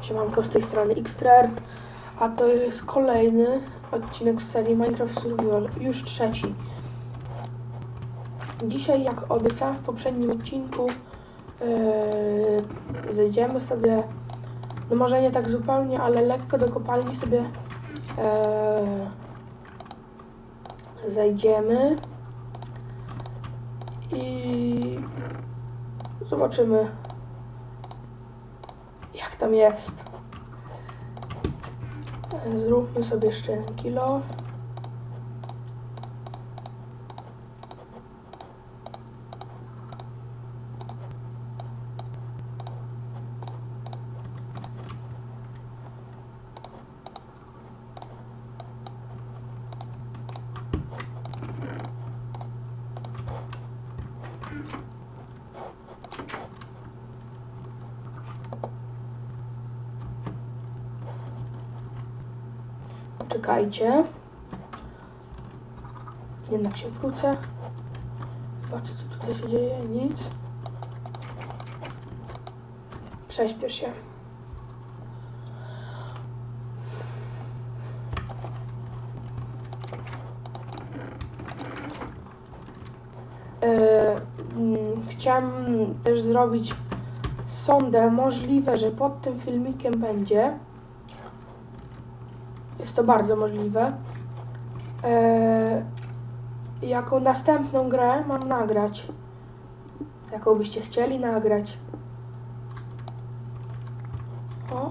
Siemanko z tej strony Xtrerd, a to jest kolejny odcinek z serii Minecraft Survival, już trzeci. Dzisiaj, jak obiecałem w poprzednim odcinku, yy, zejdziemy sobie, no może nie tak zupełnie, ale lekko do kopalni sobie yy, zejdziemy i zobaczymy, jak tam jest. Zróbmy sobie jeszcze jeden kilo. Czekajcie. Jednak się wrócę. Zobaczcie, co tutaj się dzieje. Nic. Prześpiesz się. E, mm, Chciałam też zrobić sondę. Możliwe, że pod tym filmikiem będzie. Jest to bardzo możliwe. Eee, jaką następną grę mam nagrać? Jaką byście chcieli nagrać? O.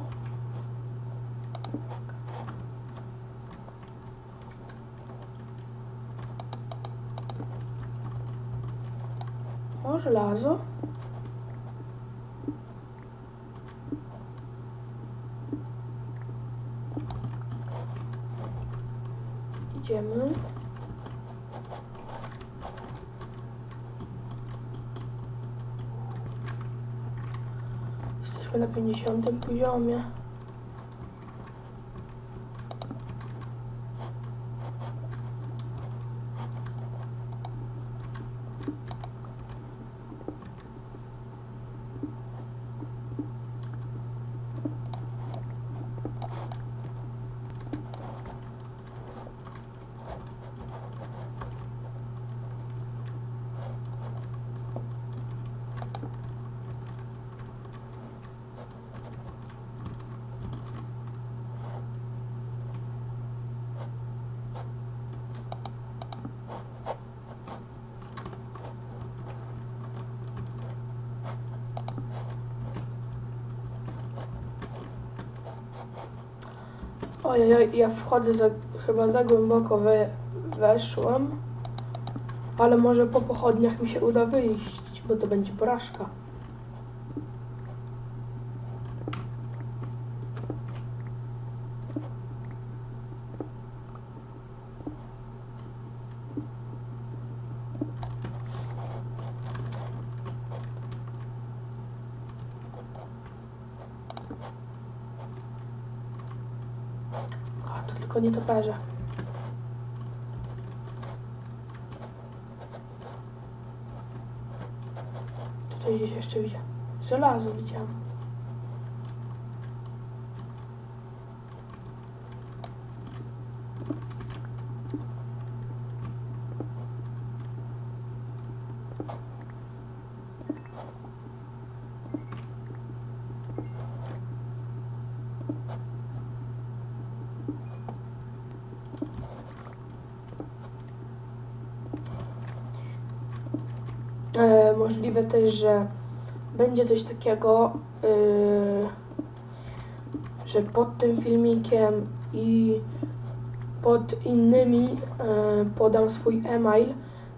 Idziemy. Jesteśmy na 50 poziomie. Ojej, ja wchodzę za, chyba za głęboko we, weszłam. Ale może po pochodniach mi się uda wyjść, bo to będzie porażka. A, to tylko nie toperze. Tutaj gdzieś jeszcze widziałem. Żelazo widziałem. E, możliwe też, że będzie coś takiego, yy, że pod tym filmikiem i pod innymi yy, podam swój e-mail,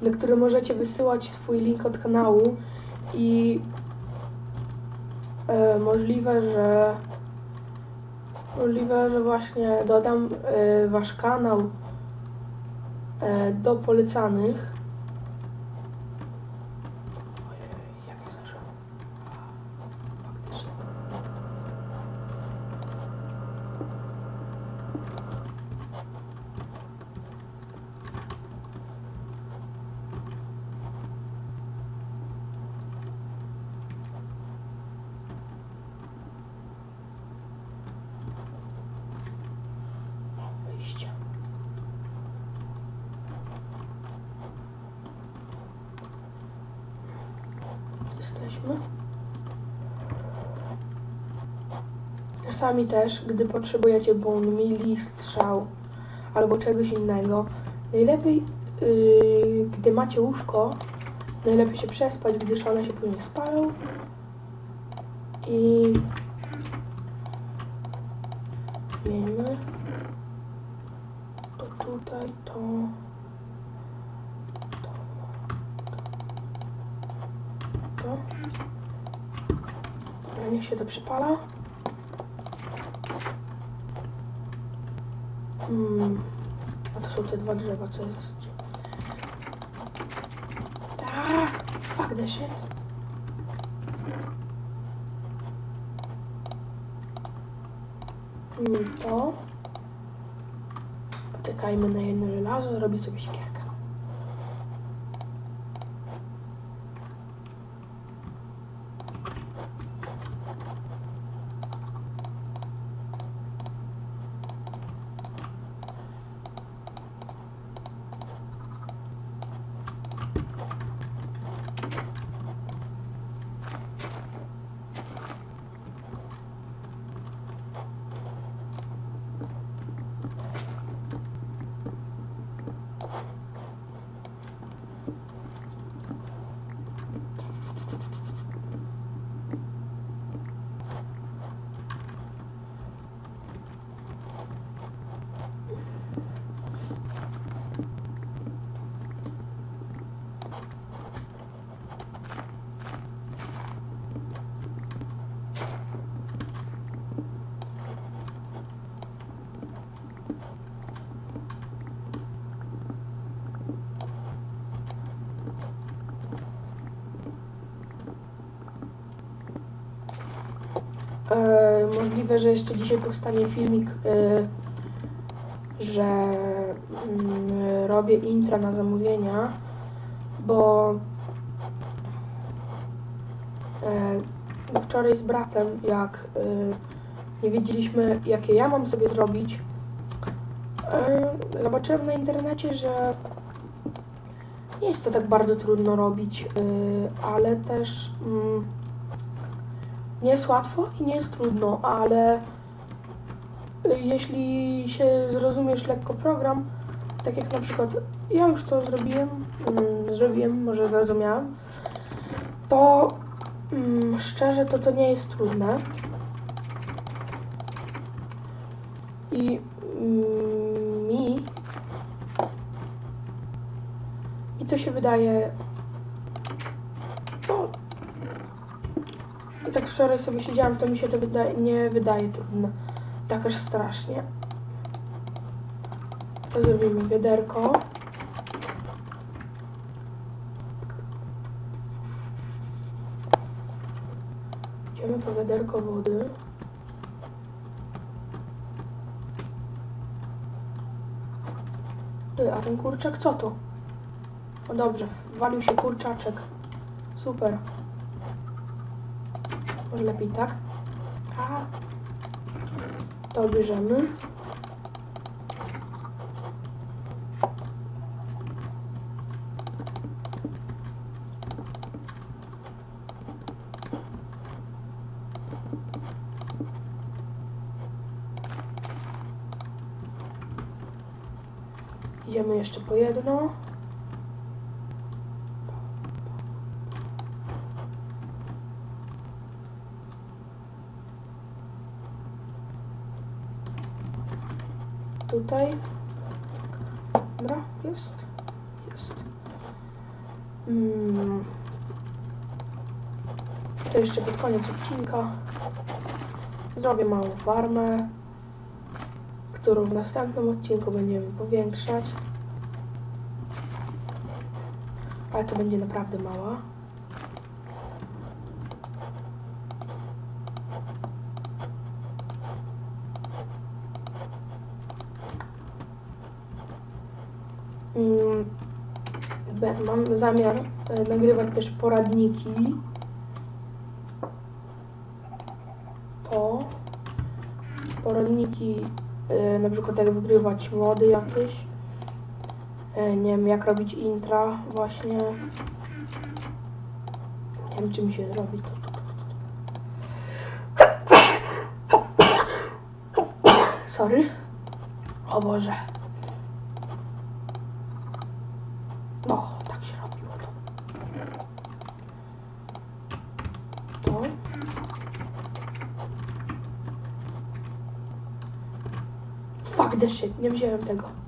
na który możecie wysyłać swój link od kanału i yy, możliwe, że możliwe, że właśnie dodam yy, wasz kanał yy, do polecanych. Ojej, jak ja zaszłam. Faktycznie. Jesteśmy. Czasami też, gdy potrzebujecie bone mili, strzał albo czegoś innego, najlepiej, yy, gdy macie łóżko, najlepiej się przespać, gdyż one się później spalą. I zmieńmy to tutaj, to to to Dobra, niech się to przypala. Hmm. A to są te dwa drzewa, co jest? Ah, fuck the shit. Hmm, to. Poczekajmy na jedno żelazo, zrobi sobie siekierkę. E, możliwe, że jeszcze dzisiaj powstanie filmik, e, że mm, robię intra na zamówienia, bo e, wczoraj z bratem, jak e, nie wiedzieliśmy, jakie ja mam sobie zrobić, e, zobaczyłem na internecie, że nie jest to tak bardzo trudno robić, e, ale też. Nie jest łatwo i nie jest trudno, ale jeśli się zrozumiesz lekko program, tak jak na przykład ja już to zrobiłem, mm, zrobiłem, może zrozumiałem, to mm, szczerze to to nie jest trudne. I mm, mi mi to się wydaje no, i tak wczoraj sobie siedziałam, to mi się to wydaje, nie wydaje trudne. Tak aż strasznie. Zrobimy wiaderko. Idziemy po wiaderko wody. A ten kurczak co to? O dobrze, walił się kurczaczek. Super. Może lepiej tak. A to bierzemy. Idziemy jeszcze po jedno. Tutaj. Dobra, jest. Jest. Mm. To jeszcze pod koniec odcinka zrobię małą farmę, którą w następnym odcinku będziemy powiększać. Ale to będzie naprawdę mała. Mam zamiar e, nagrywać też poradniki. To poradniki, e, na przykład jak wygrywać mody jakieś. E, Nie wiem, jak robić intra właśnie. Nie wiem, czy mi się zrobi to. Sorry. O Boże. No, tak się robiło to. To. Fuck the shit, nie wziąłem tego.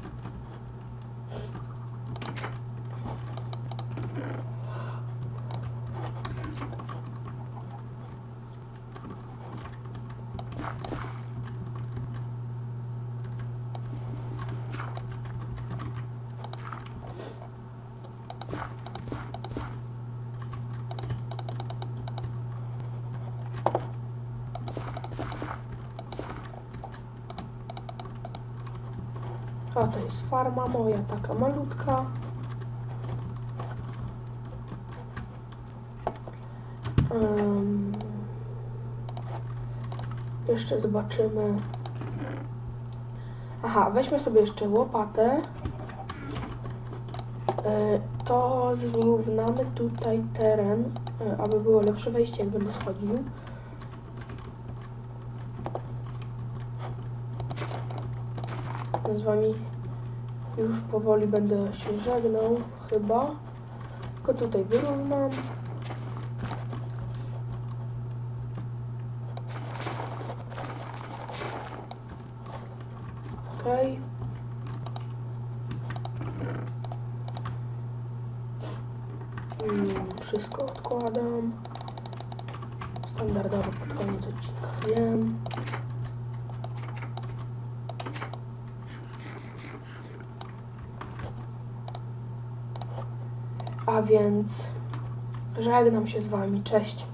A to jest farma moja, taka malutka. Em, jeszcze zobaczymy. Aha, weźmy sobie jeszcze łopatę. E, To zrównamy tutaj teren, e, aby było lepsze wejście, jak będę schodził. Z wami już powoli będę się żegnał, chyba. Tylko tutaj wyrównam. Okej. Mm, Wszystko odkładam. Standardowo pod koniec odcinka wiem. A więc żegnam się z wami. Cześć.